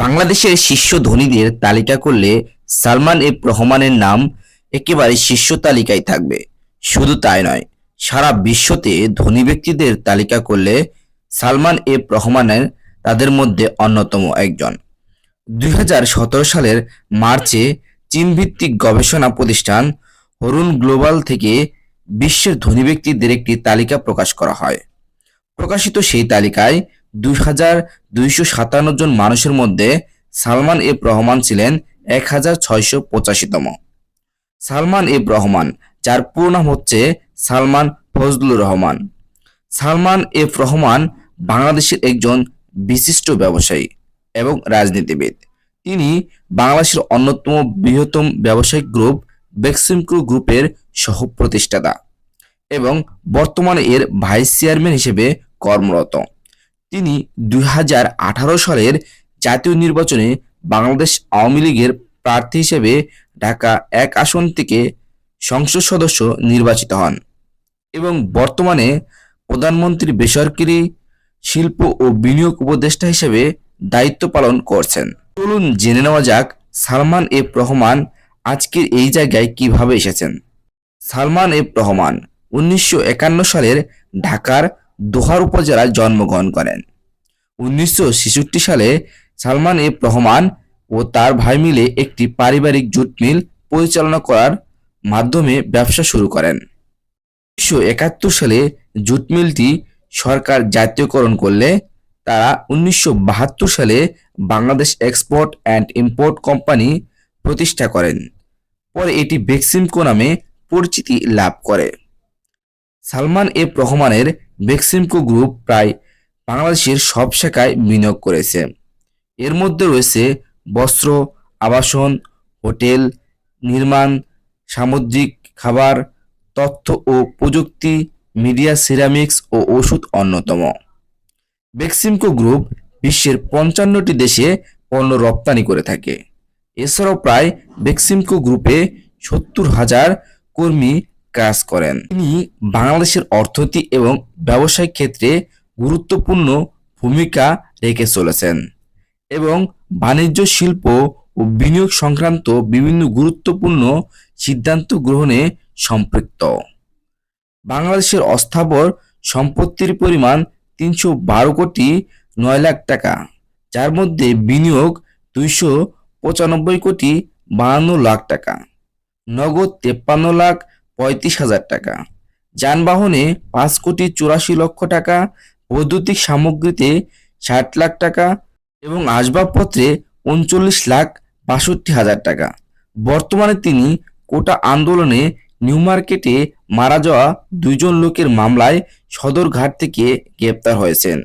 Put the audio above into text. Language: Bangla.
বাংলাদেশের শীর্ষ ধনীদের তালিকা করলে সালমান এফ রহমানের নাম একেবারে শীর্ষ তালিকায় থাকবে। শুধু তাই নয়, সারা বিশ্বতে ধনী ব্যক্তিদের তালিকা করলে সালমান এফ রহমানের তাদের মধ্যে অন্যতম একজন। দুই হাজার সতেরো সালের মার্চে চীনভিত্তিক গবেষণা প্রতিষ্ঠান হরুন গ্লোবাল থেকে বিশ্বের ধনী ব্যক্তিদের একটি তালিকা প্রকাশ করা হয়। প্রকাশিত সেই তালিকায় দুই হাজার দুইশো সাতান্ন জন মানুষের মধ্যে সালমান এফ রহমান ছিলেন এক হাজার ছয়শো পঁচাশিতম। সালমান এফ রহমান, যার পুরো নাম হচ্ছে সালমান ফজলুর রহমান। সালমান এফ রহমান বাংলাদেশের একজন বিশিষ্ট ব্যবসায়ী এবং রাজনীতিবিদ। তিনি বাংলাদেশের অন্যতম বৃহত্তম ব্যবসায়িক গ্রুপ বেক্সিমক্রু গ্রুপের সহ প্রতিষ্ঠাতা এবং বর্তমানে এর ভাইস চেয়ারম্যান হিসেবে কর্মরত। তিনি দু হাজার আঠারো সালের জাতীয় নির্বাচনে বাংলাদেশ আওয়ামী লীগের প্রার্থী হিসেবে ঢাকা এক আসন থেকে সংসদ সদস্য নির্বাচিত হন এবং বর্তমানে প্রধানমন্ত্রী বেসরকারি শিল্প ও বিনিয়োগ উপদেষ্টা হিসেবে দায়িত্ব পালন করছেন। চলুন জেনে নেওয়া যাক সালমান এফ রহমান আজকের এই জায়গায় কীভাবে এসেছেন। সালমান এফ রহমান উনিশশো একান্ন সালের ঢাকার দোহার উপজেলায় জন্মগ্রহণ করেন। উনিশশো ছেষট্টি সালে সালমান এফ রহমান ও তার ভাই মিলে একটি পারিবারিক জুট মিল পরিচালনা করার মাধ্যমে ব্যবসা শুরু করেন। উনিশশো একাত্তর সালে জুট মিলটি সরকার জাতীয়করণ করলে, তারা উনিশশো বাহাত্তর সালে Bangladesh export and import company প্রতিষ্ঠা করেন। পরে এটি বেক্সিমকো নামে পরিচিতি লাভ করে। সালমান এফ রহমানের বেক্সিমকো গ্রুপ প্রায় বাংলাদেশের সব শাখায় বিনিয়োগ করেছে। এর মধ্যে রয়েছে বস্ত্র, আবাসন, হোটেল, নির্মাণ, সামুদ্রিক খাবার, তথ্য ও প্রযুক্তি, মিডিয়া, সিরামিক্স ও ওষুধ অন্যতম। বেক্সিমকো গ্রুপ বিশ্বের পঞ্চান্নটি দেশে পণ্য রপ্তানি করে থাকে। এছাড়াও প্রায় বেক্সিমকো গ্রুপে সত্তর হাজার কর্মী কাজ করেন। তিনি বাংলাদেশের অর্থনীতি এবং ব্যবসায়িক ক্ষেত্রে গুরুত্বপূর্ণ ভূমিকা রেখে চলেছেন এবং বাণিজ্য, শিল্প ও বিনিয়োগ সংক্রান্ত বিভিন্ন গুরুত্বপূর্ণ সিদ্ধান্ত গ্রহণে সম্পৃক্ত। বাংলাদেশের অস্থাবর সম্পত্তির পরিমাণ তিনশো বারো কোটি নয় লাখ টাকা, যার মধ্যে বিনিয়োগ দুইশো পঁচানব্বই কোটি বাহান্ন লাখ টাকা, নগদ তেপ্পান্ন লাখ পঁয়ত্রিশ হাজার টাকা। যানবাহনে পাঁচ কোটি চুরাশি লক্ষ টাকা, বৈদ্যুতিক সামগ্রীতে ষাট লাখ টাকা এবং আসবাবপত্রে উনচল্লিশ লাখ বাষট্টি হাজার টাকা। বর্তমানে তিনি কোটা আন্দোলনে নিউ মার্কেটে মারা যাওয়া দুইজন লোকের মামলায় সদরঘাট থেকে গ্রেপ্তার হয়েছেন।